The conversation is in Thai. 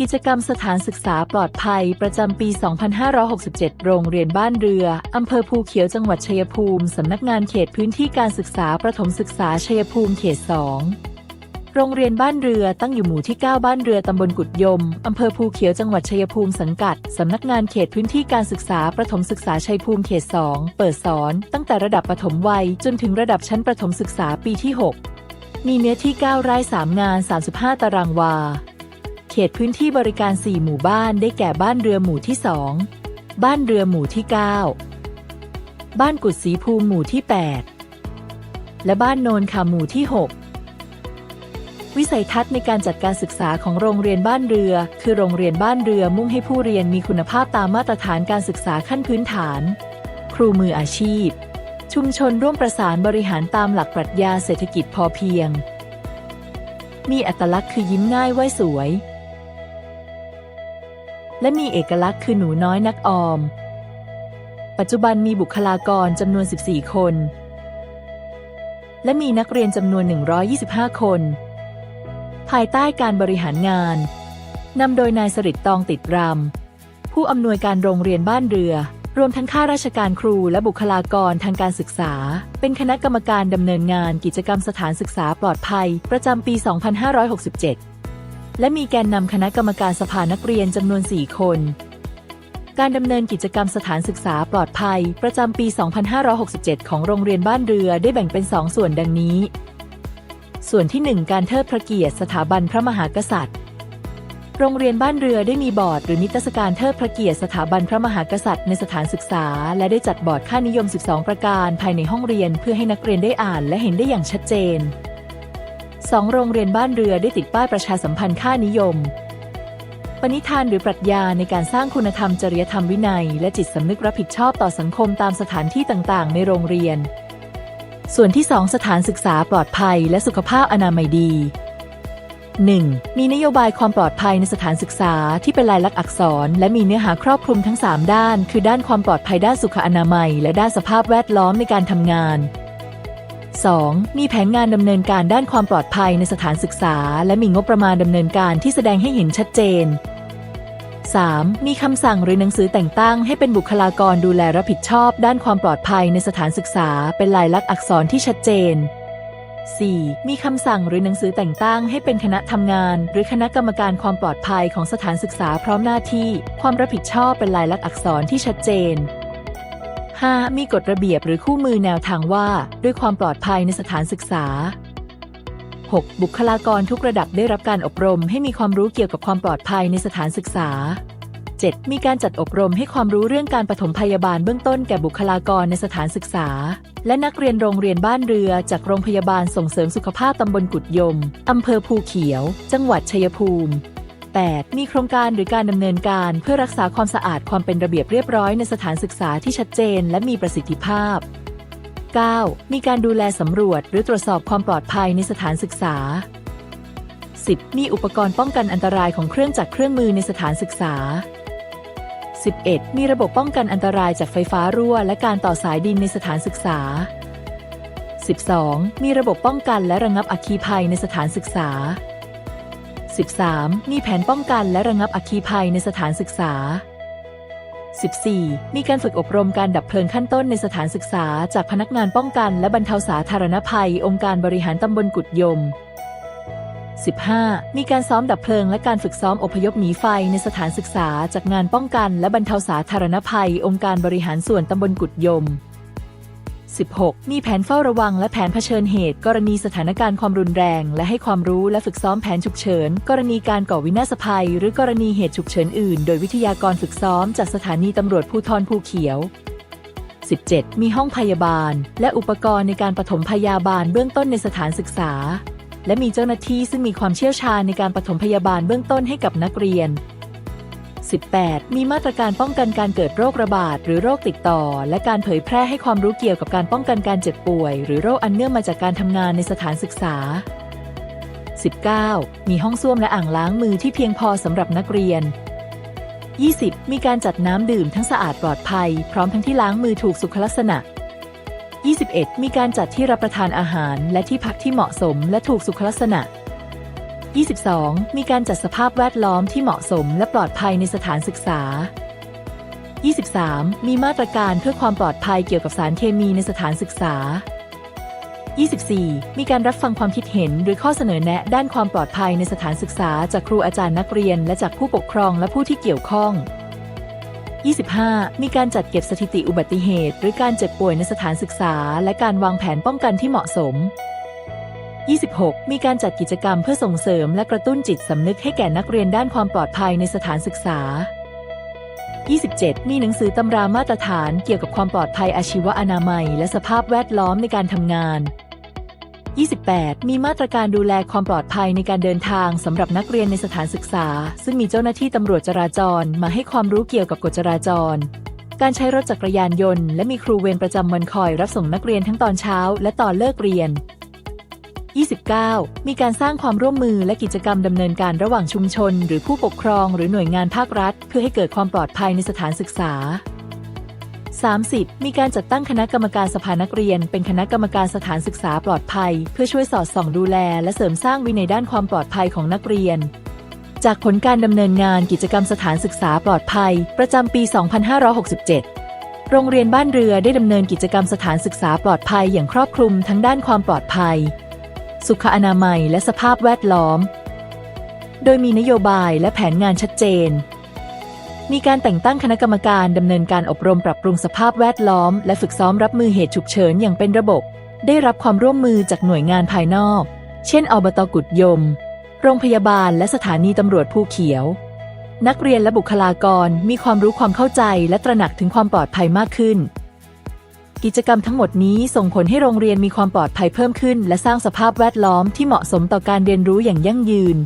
กิจกรรมสถานศึกษาปลอดภัยประจำปี 2567 โรงเรียนบ้านเรือ อำเภอภูเขียวจังหวัดชัยภูมิ สำนักงานเขตพื้นที่การศึกษาประถมศึกษาชัยภูมิเขต 2โรงเรียนบ้านเรือตั้งอยู่หมู่ที่ 9 บ้านเรือตำบลกุดยม อำเภอภูเขียวจังหวัดชัยภูมิสังกัด สำนักงานเขตพื้นที่การศึกษาประถมศึกษาชัยภูมิเขต 2 เปิดสอน ตั้งแต่ระดับประถมวัย จนถึงระดับชั้นประถมศึกษาปีที่ 6 มีเนื้อที่ 9 ไร่ 3 งาน 35 ตารางวา เขตพื้นที่บริการ 4 หมู่บ้านได้แก่บ้านเรือหมู่ที่ 2 บ้านเรือหมู่ที่ 9 บ้านกุดสีภูมิหมู่ที่ 8 และบ้านโนนคาหมู่ที่ 6 วิสัยทัศน์ในการจัดการศึกษาของโรงเรียนบ้านเรือ คือโรงเรียนบ้านเรือมุ่งให้ผู้เรียนมีคุณภาพตามมาตรฐานการศึกษาขั้นพื้นฐาน ครูมืออาชีพ ชุมชนร่วมประสานบริหารตามหลักปรัชญาเศรษฐกิจพอเพียงมีอัตลักษณ์คือยิ้มง่ายไหวสวย และมีเอกลักษณ์คือหนูน้อยนักออม ปัจจุบันมีบุคลากรจำนวน 14 คน และมีนักเรียนจำนวน 125 คน ภายใต้การบริหารงานนำโดยนายสริตตองติดรำผู้อำนวยการโรงเรียนบ้านเรือ รวมทั้งข้าราชการครูและบุคลากรทางการศึกษา เป็นคณะกรรมการดำเนินงานกิจกรรมสถานศึกษาปลอดภัย ประจำปี 2567 และมีแกนนำคณะกรรมการสภานักเรียนจำนวน 4 คน การดำเนินกิจกรรมสถานศึกษาปลอดภัย ประจำปี 2567 ของโรงเรียนบ้านเรือได้แบ่งเป็น 2 ส่วนดังนี้ ส่วนที่ 1 การเทิดพระเกียรติสถาบันพระมหากษัตริย์ โรงเรียนบ้านเรือได้มีบอร์ดหรือนิทรรศการเทิดพระเกียรติสถาบันพระมหากษัตริย์ในสถานศึกษา และได้จัดบอร์ดค่านิยม 12 ประการภายในห้องเรียนเพื่อให้นักเรียนได้อ่านและเห็นได้อย่างชัดเจน 2. โรงเรียนบ้านเรือได้ติดป้ายประชาสัมพันธ์ค่านิยม ปณิธานหรือปรัชญาในการสร้างคุณธรรมจริยธรรมวินัย และจิตสำนึกรับผิดชอบต่อสังคมตามสถานที่ต่างๆ ในโรงเรียน ส่วนที่ 2 สถานศึกษาปลอดภัยและสุขภาพอนามัยดี 1. มีนโยบายความปลอดภัยในสถานศึกษาที่เป็นลายลักษณ์อักษร และมีเนื้อหาครอบคลุมทั้ง 3 ด้าน คือด้านความปลอดภัยด้านสุขอนามัย และด้านสภาพแวดล้อมในการทำงาน 2. มีแผนงานดำเนินการด้านความปลอดภัยในสถานศึกษา และมีงบประมาณดำเนินการที่แสดงให้เห็นชัดเจน 3. มีคำสั่งหรือหนังสือแต่งตั้งให้เป็นบุคลากรดูแลรับผิดชอบ ด้านความปลอดภัยในสถานศึกษา เป็นลายลักษณ์อักษรที่ชัดเจน 4. มีคำสั่งหรือหนังสือแต่งตั้งให้เป็นคณะทำงาน หรือคณะกรรมการความปลอดภัยของสถานศึกษาพร้อมหน้าที่ ความรับผิดชอบเป็นลายลักษณ์อักษรที่ชัดเจน 5. มีกฎระเบียบหรือคู่มือแนวทางว่า ด้วยความปลอดภัยในสถานศึกษา 6. บุคลากรทุกระดับได้รับการอบรมให้มีความรู้เกี่ยวกับความปลอดภัยในสถานศึกษา 7. มีการจัดอบรมให้ความรู้เรื่องการปฐมพยาบาลเบื้องต้นแก่บุคลากรในสถานศึกษา และนักเรียนโรงเรียนบ้านเรือจากโรงพยาบาลส่งเสริมสุขภาพตำบลกุดยม อำเภอภูเขียว จังหวัดชัยภูมิ 8. มีโครงการหรือการดำเนินการเพื่อรักษาความสะอาดความเป็นระเบียบเรียบร้อยในสถานศึกษาที่ชัดเจน และมีประสิทธิภาพ 9. มีการดูแลสำรวจหรือตรวจสอบความปลอดภัยในสถานศึกษา 10. มีอุปกรณ์ป้องกันอันตรายของเครื่องจักรเครื่องมือในสถานศึกษา 11. มีระบบป้องกันอันตรายจากไฟฟ้ารั่ว และการต่อสายดินในสถานศึกษา 12. มีระบบป้องกันและระงับอัคคีภัยในสถานศึกษา 13. มีแผนป้องกันและระงับอัคคีภัยในสถานศึกษา 14. มีการฝึกอบรมการดับเพลิงขั้นต้นในสถานศึกษา จากพนักงานป้องกันและบรรเทาสาธารณภัย องค์การบริหารตำบลกุดยม 15. มีการซ้อมดับเพลิงและการฝึกซ้อมอพยพหนีไฟในสถานศึกษา จากงานป้องกันและบรรเทาสาธารณภัย องค์การบริหารส่วนตำบลกุดยม 16. มีแผนเฝ้าระวังและแผนเผชิญเหตุ กรณีสถานการณ์ความรุนแรง และให้ความรู้และฝึกซ้อมแผนฉุกเฉิน กรณีการก่อวินาศภัย หรือกรณีเหตุฉุกเฉินอื่น โดยวิทยากรฝึกซ้อมจากสถานีตำรวจภูธรภูเขียว 17. มีห้องพยาบาล และอุปกรณ์ในการปฐมพยาบาลเบื้องต้นในสถานศึกษา และมีเจ้าหน้าที่ซึ่งมีความเชี่ยวชาญในการปฐมพยาบาลเบื้องต้นให้กับนักเรียน 18. มีมาตรการป้องกันการเกิดโรคระบาดหรือโรคติดต่อ และการเผยแพร่ให้ความรู้เกี่ยวกับการป้องกันการเจ็บป่วย หรือโรคอันเนื่องมาจากการทำงานในสถานศึกษา 19. มีห้องส้วมและอ่างล้างมือที่เพียงพอสำหรับนักเรียน 20. มีการจัดน้ำดื่มทั้งสะอาดปลอดภัย พร้อมทั้งที่ล้างมือถูกสุขลักษณะ 21. มีการจัดที่รับประทานอาหาร และที่พักที่เหมาะสมและถูกสุขลักษณะ 22. มีการจัดสภาพแวดล้อมที่เหมาะสมและปลอดภัยในสถานศึกษา 23. มีมาตรการเพื่อความปลอดภัยเกี่ยวกับสารเคมีในสถานศึกษา 24. มีการรับฟังความคิดเห็นหรือข้อเสนอแนะด้านความปลอดภัยในสถานศึกษา จากครูอาจารย์นักเรียน และจากผู้ปกครองและผู้ที่เกี่ยวข้อง 25. มีการจัดเก็บสถิติอุบัติเหตุ หรือการเจ็บป่วยในสถานศึกษา และการวางแผนป้องกันที่เหมาะสม 26. มีการจัดกิจกรรมเพื่อส่งเสริมและกระตุ้นจิตสำนึกให้แก่นักเรียนด้านความปลอดภัยในสถานศึกษา 27. มีหนังสือตำรามาตรฐานเกี่ยวกับความปลอดภัยอาชีวอนามัย และสภาพแวดล้อมในการทำงาน 28. มีมาตรการดูแลความปลอดภัยในการเดินทางสำหรับนักเรียนในสถานศึกษา ซึ่งมีเจ้าหน้าที่ตำรวจจราจรมาให้ความรู้เกี่ยวกับกฎจราจร การใช้รถจักรยานยนต์ และมีครูเวรประจำวันคอยรับส่งนักเรียนทั้งตอนเช้าและตอนเลิกเรียน 29. มีการสร้างความร่วมมือและกิจกรรมดำเนินการระหว่างชุมชน หรือผู้ปกครองหรือหน่วยงานภาครัฐ เพื่อให้เกิดความปลอดภัยในสถานศึกษา 30. มีการจัดตั้งคณะกรรมการสภานักเรียน เป็นคณะกรรมการสถานศึกษาปลอดภัย เพื่อช่วยสอดส่องดูแล และเสริมสร้างวินัยด้านความปลอดภัยของนักเรียน จากผลการดำเนินงานกิจกรรมสถานศึกษาปลอดภัย ประจำปี 2567โรงเรียนบ้านเรือได้ดำเนินกิจกรรมสถานศึกษาปลอดภัยอย่างครอบคลุมทั้งด้านความปลอดภัย สุขอนามัยและสภาพแวดล้อม โดยมีนโยบายและแผนงานชัดเจน มีการแต่งตั้งคณะกรรมการดำเนินการอบรมปรับปรุงสภาพแวดล้อม และฝึกซ้อมรับมือเหตุฉุกเฉินอย่างเป็นระบบ ได้รับความร่วมมือจากหน่วยงานภายนอก เช่น อบตกุดยม โรงพยาบาลและสถานีตำรวจภูเขียว นักเรียนและบุคลากรมีความรู้ความเข้าใจและตระหนักถึงความปลอดภัยมากขึ้น กิจกรรมทั้งหมดนี้ส่งผลให้โรงเรียนมีความปลอดภัยเพิ่มขึ้น และสร้างสภาพแวดล้อมที่เหมาะสมต่อการเรียนรู้อย่างยั่งยืน